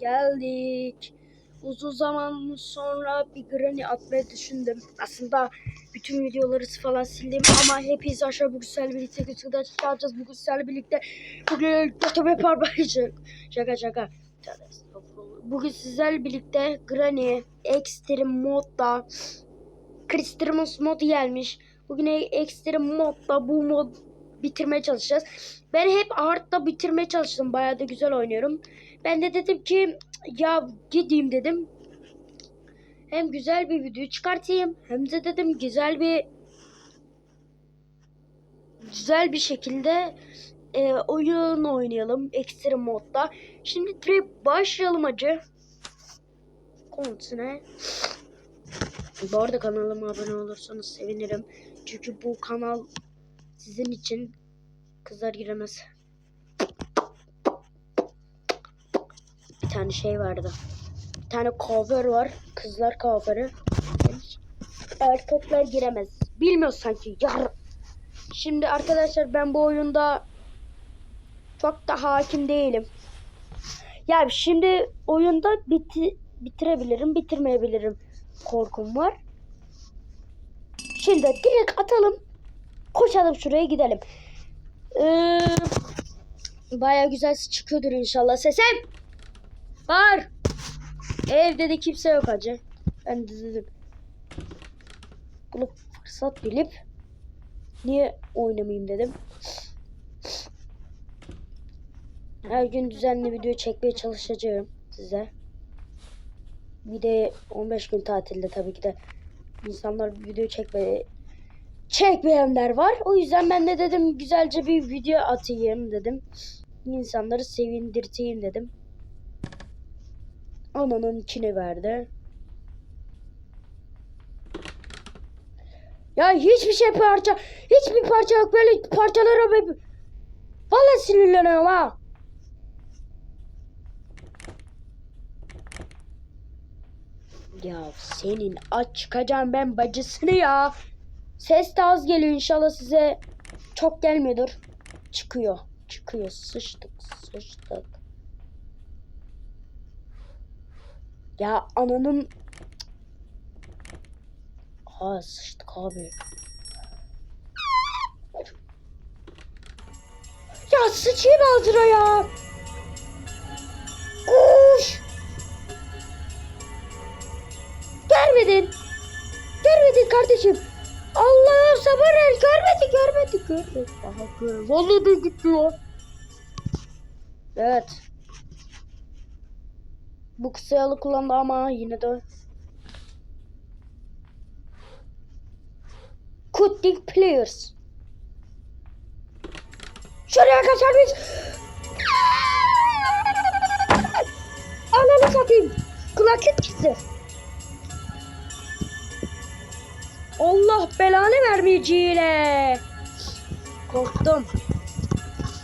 Geldik. Uzun zaman sonra bir Granny atmayı düşündüm. Aslında bütün videoları falan sildim ama hepiniz aşağı bugün sizlerle birlikte götürden çıkaracağız. Bugün sizlerle birlikte bugün götürme parmayacak. Şaka şaka. Bugün sizlerle birlikte Granny Extreme modda Cristrimus mod gelmiş. Bugün Extreme modda bu mod bitirmeye çalışacağız. Ben hep hard'da bitirmeye çalıştım. Bayağı da güzel oynuyorum. Ben de dedim ki ya gideyim dedim. Hem güzel bir video çıkartayım hem de dedim güzel bir güzel bir şekilde e, oyun oynayalım ekstra modda. Şimdi direkt başlayalım acı. Konusuna. Bu arada kanalıma abone olursanız sevinirim. Çünkü bu kanal sizin için kızlar giremez. Tane şey vardı. Bir tane cover var. Kızlar cover'ı. Erkekler giremez. Bilmiyor sanki. Yar. Şimdi arkadaşlar ben bu oyunda çok da hakim değilim. Ya şimdi oyunda biti, bitirebilirim, bitirmeyebilirim korkum var. Şimdi direkt atalım. Koşalım şuraya gidelim. Ee, Baya güzel çıkıyordur inşallah sesim. Var. Evde de kimse yok hacı. Ben de dedim. Bunu fırsat bilip niye oynamayayım dedim. Her gün düzenli video çekmeye çalışacağım size. Bir de 15 gün tatilde tabii ki de insanlar video çekmeye çekmeyenler var. O yüzden ben de dedim güzelce bir video atayım dedim. İnsanları sevindirteyim dedim. Ananın içine verdi. Ya hiçbir şey parça, hiçbir parça yok böyle parçalara be. Vallahi sinirleniyorum ha. Ya senin aç çıkacağım ben bacısını ya. Ses de az geliyor inşallah size çok gelmiyordur. Çıkıyor. Çıkıyor. Sıçtık. Sıçtık. Ya ananın Ha sıçtık abi. Ya sıçayım ağzına ya. Koş. Görmedin. Görmedin kardeşim. Allah sabır ver. Görmedik görmedik görmedik. Aha gör. Vallahi gitti ya. Evet. Bu kısa yolu kullandı ama yine de. Cutting players. Şuraya kaçar mıyız? Ananı satayım. Kulaklık gitti. Allah belanı vermeyeceğine. Korktum.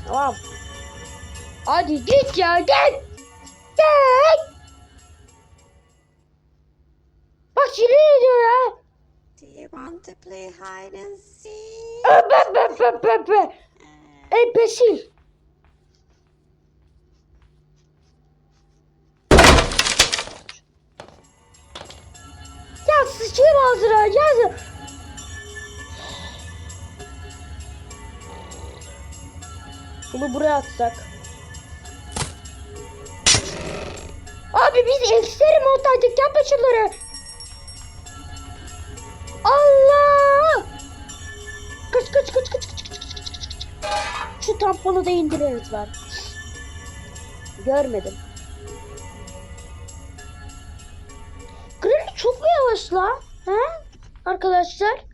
Tamam. Hadi git ya git. Git. Bak sinir ediyor ya. Do you want to play hide and seek? Öpe öpe öpe öpe. Empesil. Ya sıçayım ağzına ya. Bunu buraya atsak. Abi biz ekstrim moddaydık yapma şunları. çık çık çık çık. Şu tamponu da indiririz var. Görmedim. Granny çok mu yavaş la? Ha? Arkadaşlar.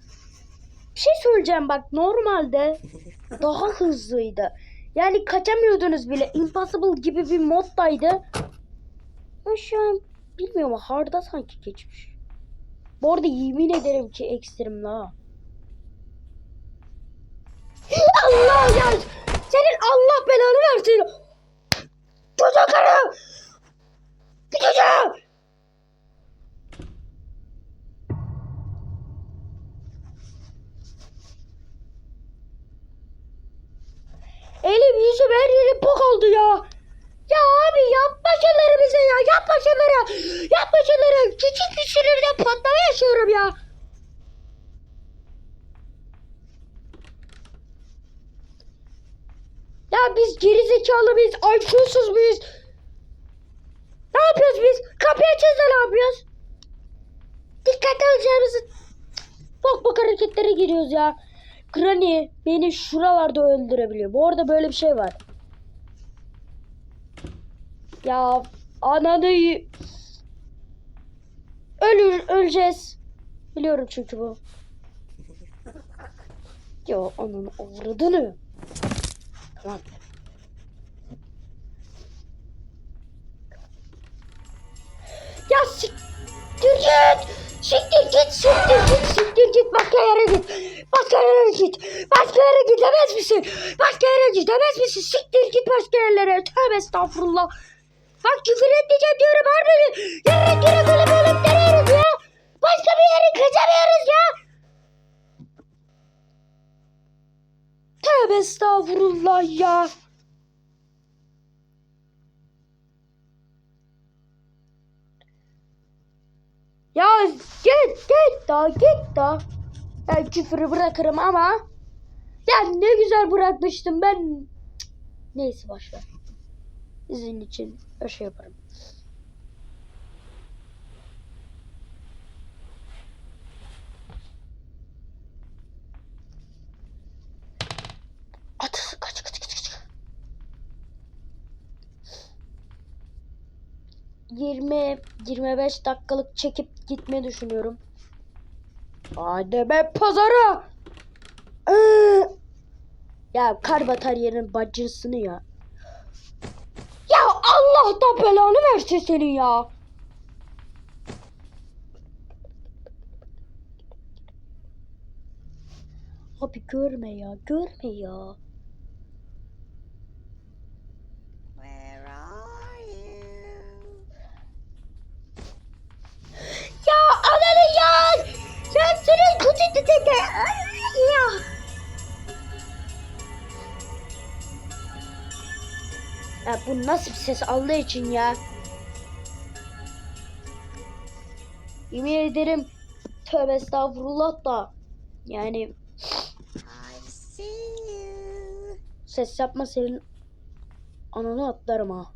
Bir şey söyleyeceğim bak normalde daha hızlıydı. Yani kaçamıyordunuz bile. Impossible gibi bir moddaydı. Ben şu an bilmiyorum harda sanki geçmiş. Bu arada yemin ederim ki ekstrem la. Allah ya! Senin Allah belanı versin. Koca karı! Gideceğim! Elim yüzüm her yerim bok oldu ya. Ya abi yapma şunları bize ya. ya. Yapma şunları. Küçük bir sinirden patlama yaşıyorum ya. Ya biz gerizekalı mıyız? IQ'suz muyuz? Ne yapıyoruz biz? Kapıyı açacağız da ne yapıyoruz? Dikkat alacağımızı... Bok bok hareketlere giriyoruz ya. Granny beni şuralarda öldürebiliyor. Bu arada böyle bir şey var. Ya ananı... Ölür, öleceğiz. Biliyorum çünkü bu. Ya ananı avradını. Tamam. Ya siktir git. Siktir git, siktir git, siktir git. Başka yere git. Başka yere git. Başka yere gidemez misin? Başka yere gidemez misin? Siktir git başka yerlere. Tövbe estağfurullah. Bak küfür etmeyeceğim diyorum harbi. Yere direkt ölüp ölüp ya. Başka bir yere kaçamıyoruz ya. Tövbe estağfurullah ya. Ya git git da git da. Ben küfürü bırakırım ama. Ya ne güzel bırakmıştım ben. Neyse boşver. Sizin için bir şey yaparım. At kaç kaç kaç kaç. 20 25 dakikalık çekip gitmeyi düşünüyorum. Hadi be pazara. Ee, ya kar bataryanın bacısını ya. Ya Allah da belanı versin senin ya. Abi görme ya, görme ya. Bu nasıl bir ses Allah için ya? Yemin ederim tövbe estağfurullah da yani ses yapma senin ananı atlarım ha.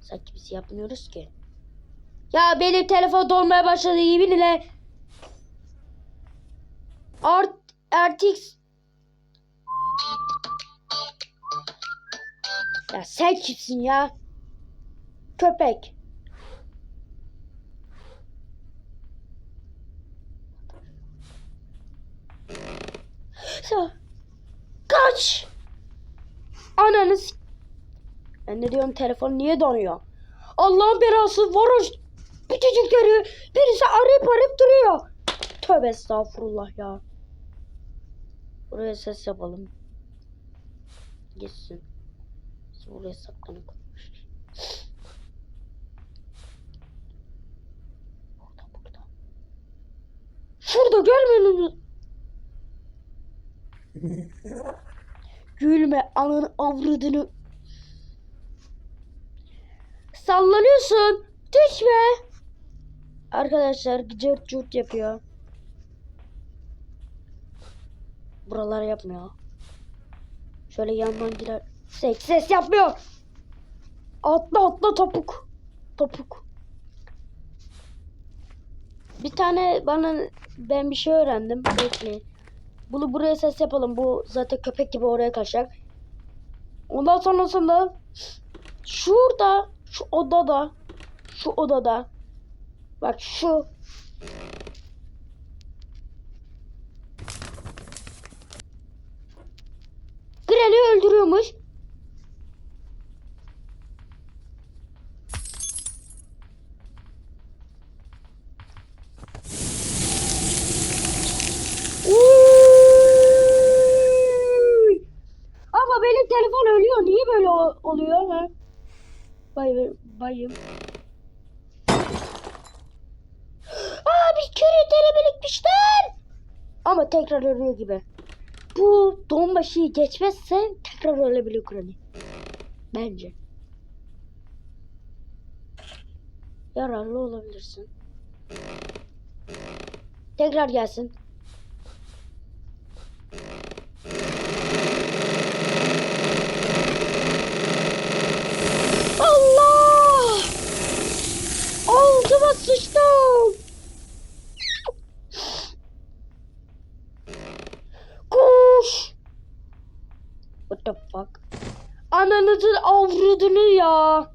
Sanki biz yapmıyoruz ki. Ya benim telefon dolmaya başladı yemin ile. Art RTX Ya sen kimsin ya? Köpek. Kaç. Ananı s- Ben de diyorum telefon niye donuyor? Allah'ın belası varoş. Küçücükleri birisi arayıp arayıp duruyor. Tövbe estağfurullah ya. Buraya ses yapalım. Gitsin. Buraya saklanıp. Burada burada. Şurada musun? Gülme ananı avradını. Sallanıyorsun. Düşme. Arkadaşlar cırt cırt yapıyor. Buralar yapmıyor. Şöyle yandan girer. Ses, ses yapmıyor. Atla atla topuk. Topuk. Bir tane bana ben bir şey öğrendim. Bekleyin. Bunu buraya ses yapalım. Bu zaten köpek gibi oraya kaçacak. Ondan sonrasında şurada şu odada şu odada bak şu Granny öldürüyormuş. Uy! Ama benim telefon ölüyor. Niye böyle oluyor ha? Bayım, bayım. Aa bir kere denemelikmişler. Ama tekrar ölüyor gibi. Bu donbaşıyı geçmezse tekrar ölebilir Granny. Bence. yararlı olabilirsin. Tekrar gelsin. Altıma sıçtım. Kuş. What the fuck? Ananızın avradını ya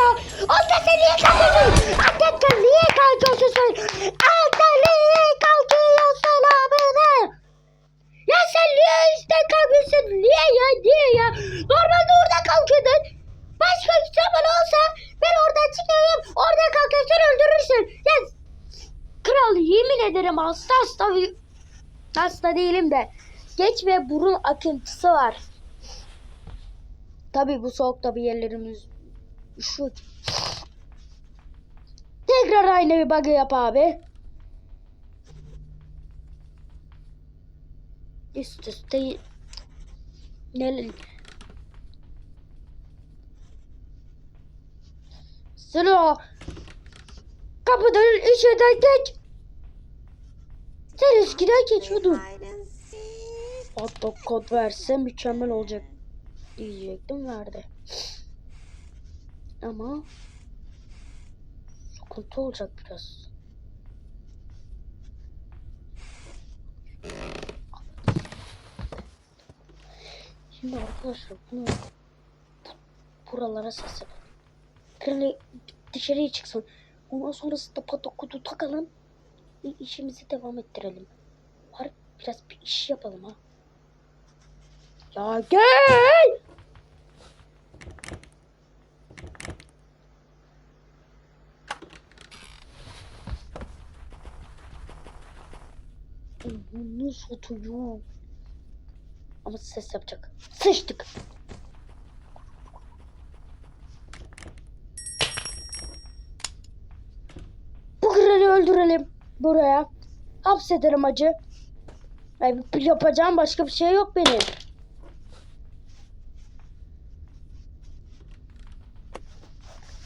ya. Altta sen niye kalkıyorsun? Altta sen niye kalkıyorsun sen? Altta niye kalkıyorsun abone? Ya sen niye üstten kalkıyorsun? Niye ya? Niye ya? Normalde orada kalkıyordun. Başka bir zaman olsa ben oradan çıkıyorum. Orada kalkıyorsun öldürürsün. Ya kral yemin ederim hasta hasta hasta değilim de geç ve burun akıntısı var. Tabi bu soğukta bir yerlerimiz şu. Tekrar aynı bir bug'ı yap abi. Üst üste ne Sıra kapıdan içeriden geç. Sen eskiden geçiyordun. Hatta kod verse mükemmel olacak diyecektim verdi. Ama sıkıntı olacak biraz. Şimdi arkadaşlar bunu buralara ses yapalım. Kralı dışarıya çıksın. Ondan sonrasında patokutu takalım. Ve işimizi devam ettirelim. Var biraz bir iş yapalım ha. Ya gel! Bunu satıyor. Ama ses yapacak. Sıçtık. Bu kralı öldürelim. Buraya. Hapsederim acı. Ay, yapacağım başka bir şey yok benim.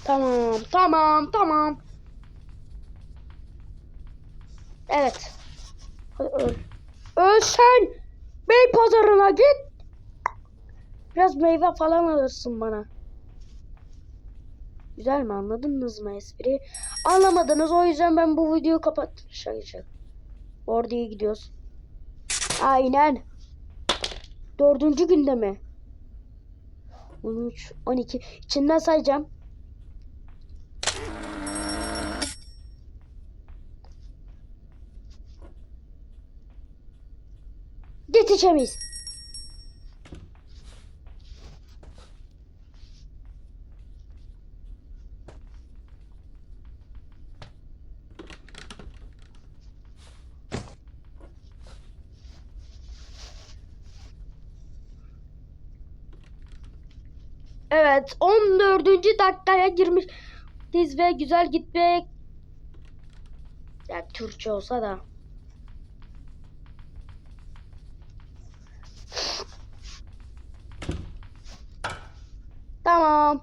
Tamam, tamam, tamam. Evet. Hadi öl. Öl sen. Bey pazarına git. Biraz meyve falan alırsın bana. Güzel mi anladınız mı espriyi? Anlamadınız o yüzden ben bu videoyu kapat. Şaka şaka. Orada iyi gidiyoruz. Aynen. Dördüncü günde mi? 13, 12. İçinden sayacağım. Yetişemeyiz. Evet 14. dakikaya girmiş. Diz ve güzel gitmek. Ya Türkçe olsa da. Tamam.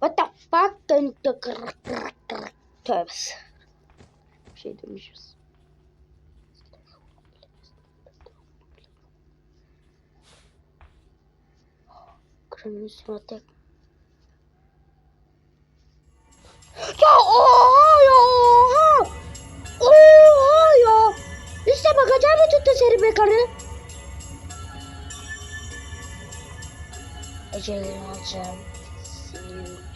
What the dö- kırık, kırık, kırık. Tövbe. Bir şey demişiz. Kırmızı tek. Ya oha ya oha! Oha ya! İşte bakacağım mı tuttu seni be karı? Alacağım. diyeceğim.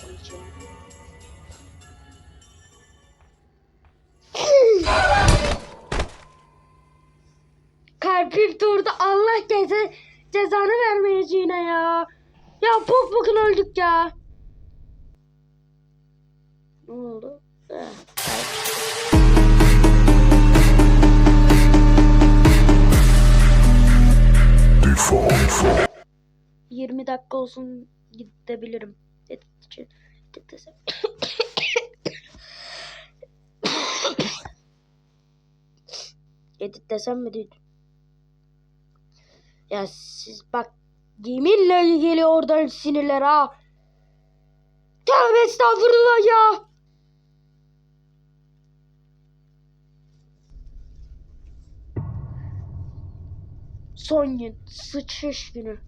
Ceza, cezanı vermeyeceğine ya. Ya bok bokun öldük ya. Ne oldu? Default. 20 dakika olsun gidebilirim. Edit desem. Mi dedim. Ya siz bak yeminle geliyor oradan sinirler ha. Tövbe estağfurullah ya. Son gün. Sıçış günü.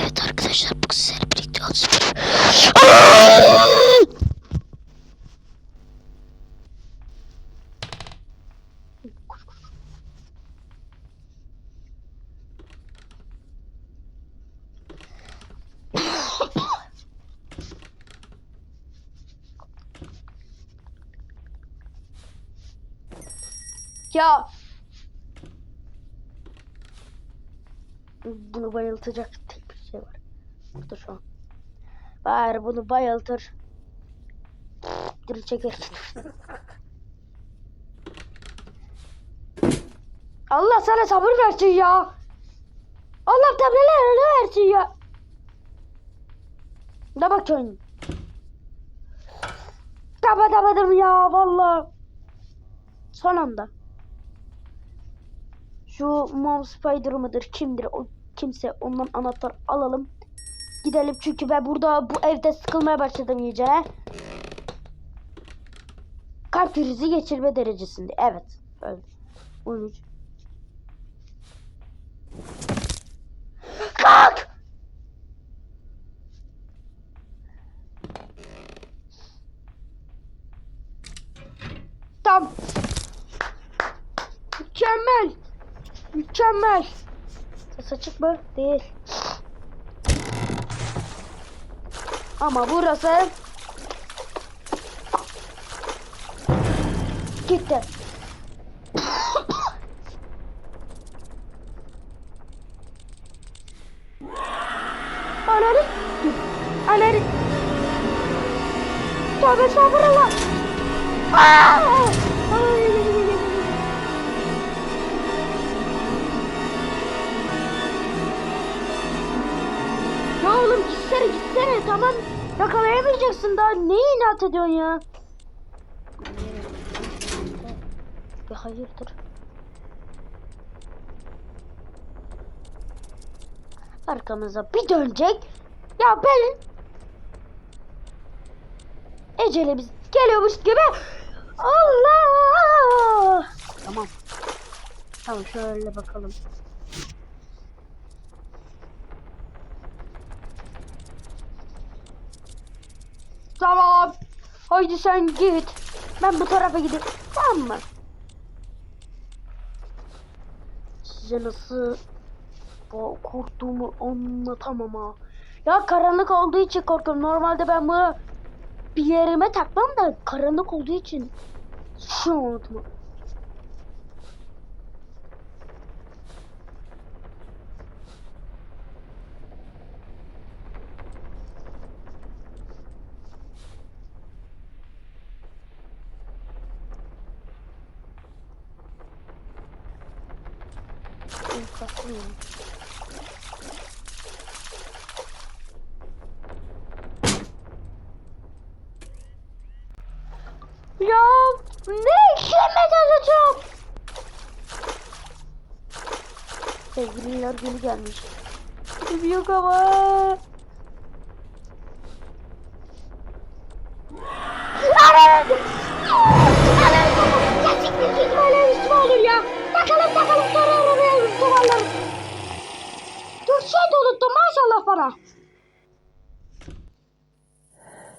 Evet arkadaşlar bu sizlerle birlikte olsun. Ya bunu bayıltacak tek bir şey var. Burada şu an. Bari bunu bayıltır. Dur çeker. Allah sana sabır versin ya. Allah tableler versin ya. Ne bakıyorsun? Kapatamadım ya vallahi. Son anda. Şu Mom Spider mıdır kimdir o kimse ondan anahtar alalım. Gidelim çünkü ben burada bu evde sıkılmaya başladım iyice. Kalp krizi geçirme derecesinde. Evet. Öyle. 13. Kalk! Tam. Mükemmel. Mükemmel. Ses açık mı? Değil. Ama burası gitti. Ananı Ananı Tövbe estağfurullah Aa! Yakalayamayacaksın daha ne inat ediyorsun ya? Ya hayırdır? Arkamıza bir dönecek. Ya ben ecelimiz geliyormuş gibi. Allah! Tamam. Tamam şöyle bakalım. Tamam. Haydi sen git. Ben bu tarafa gideyim. Tamam mı? Size nasıl korktuğumu anlatamam ha. Ya karanlık olduğu için korkuyorum. Normalde ben bunu bir yerime takmam da karanlık olduğu için şu unutma. Bakıyorum. Ya ne işleme alacağım? Sevgililer günü gelmiş. Gibi yok ama. Anam! Gerçekten bizim öyle üstüme olur ya. Takalım takalım sonra arabaya duvarlarım. Dur şey de unuttum maşallah bana.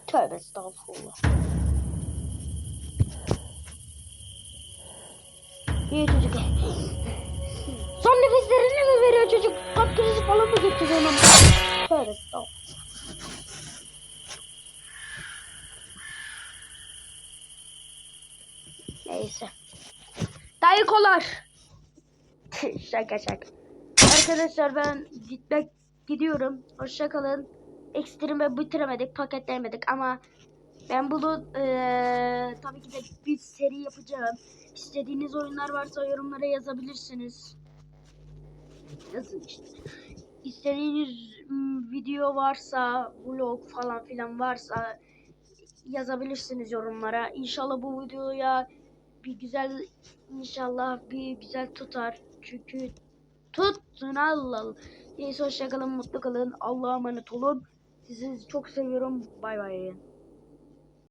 Tövbe estağfurullah. İyi çocuk. Son nefeslerini mi veriyor çocuk? Kalp krizi falan mı geçiriyor lan? Tövbe estağfurullah. Neyse. Dayıkolar. şaka şaka. Arkadaşlar ben gitmek gidiyorum. Hoşça kalın. Ekstreme bitiremedik, paketlemedik ama ben bunu eee, tabii ki de bir seri yapacağım. İstediğiniz oyunlar varsa yorumlara yazabilirsiniz. Yazın işte. İstediğiniz mm, video varsa, vlog falan filan varsa yazabilirsiniz yorumlara. İnşallah bu videoya bir güzel inşallah bir güzel tutar. Çünkü tutsun Allah. Neyse hoşçakalın, mutlu kalın. Allah'a emanet olun. Sizi çok seviyorum. Bay bay.